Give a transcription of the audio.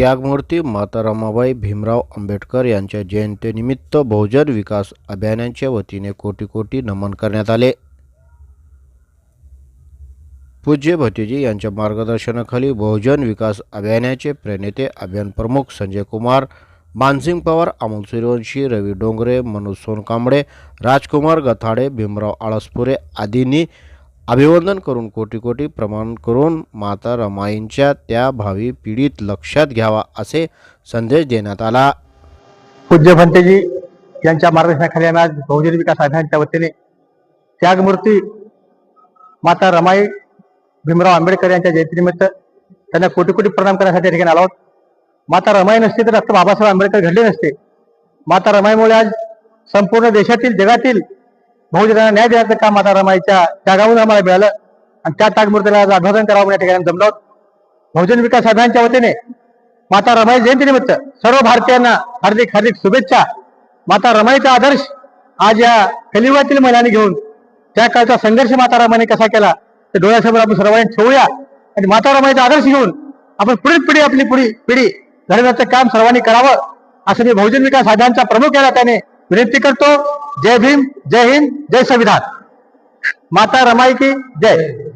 त्यागमूर्ती माता रमाबाई भीमराव आंबेडकर यांच्या जयंतीनिमित्त बहुजन विकास अभियानांच्या वतीने कोटी कोटी नमन करण्यात आले. पूज्य भतीजी यांच्या मार्गदर्शनाखाली बहुजन विकास अभियानाचे प्रणेते अभियान प्रमुख संजय कुमार मानसिंग पवार अमोल सूर्यवंशी रवी डोंगरे मनोज सोनकांबळे राजकुमार गथाडे भीमराव आळसपुरे आदींनी अभिवंदन करून कोटी कोटी प्रमाण करून माता रमाईंच्या त्या भावी पिढीत लक्षात घ्यावा असे संदेश देण्यात आला. पूज्य भंतेजी यांच्या मार्गदर्शनाखाली आज बहुजन विकास अभियानच्या वतीने त्यागमूर्ती माता रमाई भीमराव आंबेडकर यांच्या जयंतीनिमित्त त्यांना कोटी कोटी प्रणाम करण्यासाठी या ठिकाणी आलो माता रमाई नसते तर डॉक्टर बाबासाहेब आंबेडकर घडले नसते. माता रमाईमुळे आज संपूर्ण देशातील जगातील बहुजनांना न्याय देण्याचं काम माता रमाईच्या त्यागावून आम्हाला मिळालं. आणि त्या तागमूर्तीला आज अभिवादन करावं या ठिकाणी जमलो बहुजन विकास अभियानाच्या वतीने माता रमाई जयंतीनिमित्त सर्व भारतीयांना हार्दिक हार्दिक शुभेच्छा. माता रमाईचा आदर्श आज या कलियुगातील महिलांनी घेऊन त्या काळचा संघर्ष माता रमाईने कसा केला ते डोळ्यासमोर आपण सर्वांनी ठेवूया. आणि माता रमाईचा आदर्श घेऊन आपण पुढील पिढी आपली पुढी पिढी घडवण्याचं काम सर्वांनी करावं. असं मी बहुजन विकास अभियानचा प्रमुख याला त्याने विनंती करतो. जय भीम. जय हिंद जय संविधान. माता रमाई की जय.